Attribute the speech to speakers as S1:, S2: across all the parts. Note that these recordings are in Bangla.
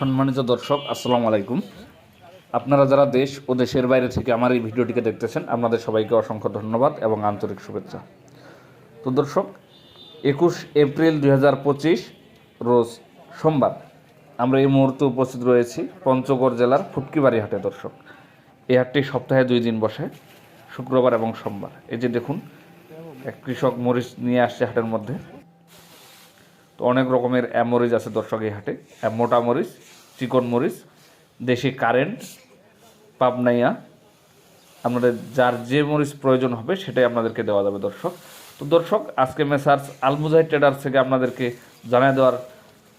S1: সম্মানিত দর্শক, আসসালামু আলাইকুম। আপনারা যারা দেশ ও দেশের বাইরে থেকে আমার এই ভিডিওটিকে দেখতেছেন, আপনাদের সবাইকে অসংখ্য ধন্যবাদ এবং আন্তরিক শুভেচ্ছা। তো দর্শক, একুশ এপ্রিল দুই হাজার পঁচিশ, রোজ সোমবার আমরা এই মুহূর্তে উপস্থিত রয়েছি পঞ্চগড় জেলার ফুটকিবাড়ি হাটে দর্শক। এই হাটটি সপ্তাহে দুই দিন বসে, শুক্রবার এবং সোমবার। এই যে দেখুন, এক কৃষক মরিচ নিয়ে আসছে হাটের মধ্যে। তো অনেক রকমের অ্যাম মরিচ আছে দর্শক এই হাটে। মোটা মরিচ, চিকন মরিচ, দেশি কারেন্ট, পাবনাইয়া। আপনাদের যার যে মরিচ প্রয়োজন হবে সেটাই আপনাদেরকে দেওয়া যাবে দর্শক। তো দর্শক, আজকে মেসার্স আলমুজাই ট্রেডার্স থেকে আপনাদেরকে জানিয়ে দেওয়ার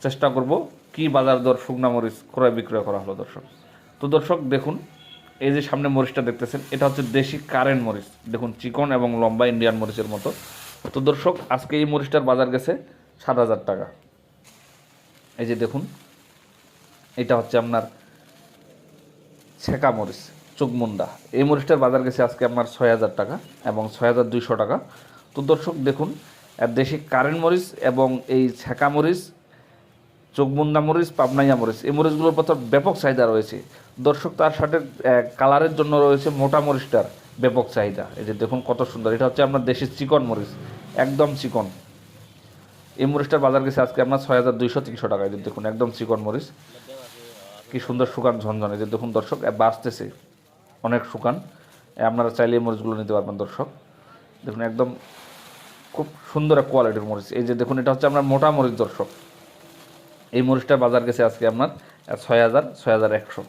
S1: চেষ্টা করব, কি বাজার দর শুকনা মরিচ ক্রয় বিক্রয় করা হলো দর্শক। তো দর্শক, দেখুন, এই যে সামনে মরিচটা দেখতেছেন, এটা হচ্ছে দেশি কারেন্ট মরিচ। দেখুন, চিকন এবং লম্বা ইন্ডিয়ান মরিচের মতো। তো দর্শক, আজকে এই মরিচটার বাজার গেছে সাত হাজার টাকা। এই যে দেখুন এটা হচ্ছে আপনার ছেঁকা মরিচ চোখমুন্ডা এই মরিচটার বাজার গেছে আজকে আপনার ছয় হাজার টাকা এবং ছয় হাজার দুইশো টাকা। তো দর্শক দেখুন দেশি কারেন্ট মরিচ এবং এই ছেঁকা মরিচ চোখমুন্ডা মরিচ পাবনাইয়া মরিচ এই মরিচগুলোর পথে ব্যাপক চাহিদা রয়েছে। দর্শক তার আহ, কালারের জন্য রয়েছে মোটা মরিচটার ব্যাপক চাহিদা। এই যে দেখুন কত সুন্দর। এটা হচ্ছে আপনার দেশি চিকন মরিচ একদম চিকন। এই মরিচটার বাজার গেছে আজকে আপনার ছয় হাজার দুইশো তিনশো টাকা। যে দেখুন, একদম চিকন মরিচ। কি সুন্দর শুকান ঝনঝনে। যে দেখুন দর্শক বাঁচতেছে অনেক শুকান। আপনারা চাইলে এই মরিচগুলো নিতে পারবেন দর্শক। দেখুন, একদম খুব সুন্দর এক কোয়ালিটির মরিচ। এই যে দেখুন, এটা হচ্ছে আপনার মোটা মরিচ দর্শক। এই মরিচটার বাজার গেছে আজকে আপনার ছয় হাজার ছয় হাজার একশো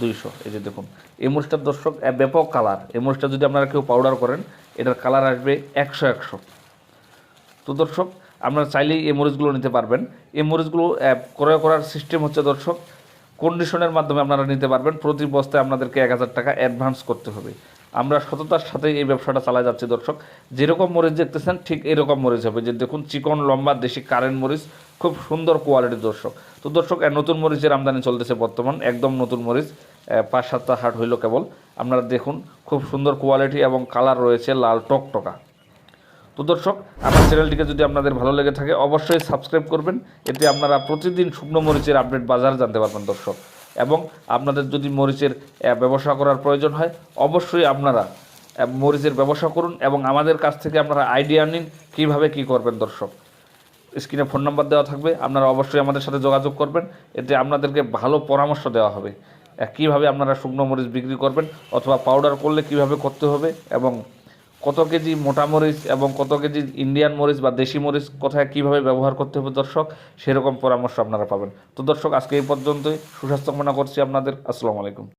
S1: দুইশো। এই যে দেখুন, এই মরিচটার দর্শক ব্যাপক কালার। এই মরিচটা যদি আপনারা কেউ পাউডার করেন, এটার কালার আসবে একশো একশো। তো দর্শক আপনারা চাইলেই এই মরিচগুলো নিতে পারবেন। এই মরিচগুলো ক্রয় করার সিস্টেম হচ্ছে দর্শক কন্ডিশনের মাধ্যমে আপনারা নিতে পারবেন। প্রতি বস্তায় আপনাদেরকে এক হাজার টাকা অ্যাডভান্স করতে হবে। আমরা সততার সাথে এই ব্যবসাটা চালা যাচ্ছি দর্শক। যেরকম মরিচ দেখতেছেন, ঠিক এরকম মরিচ হবে। যে দেখুন, চিকন, লম্বা, দেশি, কারেন্ট মরিচ, খুব সুন্দর কোয়ালিটির দর্শক। তো দর্শক নতুন মরিচের আমদানি চলতেছে বর্তমান, একদম নতুন মরিচ পাঁচ সাতটা হাট হইল কেবল। আপনারা দেখুন, খুব সুন্দর কোয়ালিটি এবং কালার রয়েছে লাল টকটকা। তো দর্শক, আমার চ্যানেলটিকে যদি আপনাদের ভালো লেগে থাকে, অবশ্যই সাবস্ক্রাইব করবেন। এতে আপনারা প্রতিদিন শুকনো মরিচের আপডেট বাজার জানতে পারবেন দর্শক। এবং আপনাদের যদি মরিচের ব্যবসা করার প্রয়োজন হয়, অবশ্যই আপনারা মরিচের ব্যবসা করুন এবং আমাদের কাছ থেকে আপনারা আইডিয়া নিন কীভাবে কী করবেন দর্শক। স্ক্রিনে ফোন নাম্বার দেওয়া থাকবে, আপনারা অবশ্যই আমাদের সাথে যোগাযোগ করবেন। এতে আপনাদেরকে ভালো পরামর্শ দেওয়া হবে কীভাবে আপনারা শুকনো মরিচ বিক্রি করবেন অথবা পাউডার করলে কীভাবে করতে হবে এবং কত কেজি মোটা মরিচ এবং কত কেজি ইন্ডিয়ান মরিচ বা দেশি মরিচ কোথায় কীভাবে ব্যবহার করতে হবে দর্শক, সেরকম পরামর্শ আপনারা পাবেন। তো দর্শক, আজকে এই পর্যন্তই। সুস্বাস্থ্য কামনা করছি আপনাদের। আসসালামু আলাইকুম।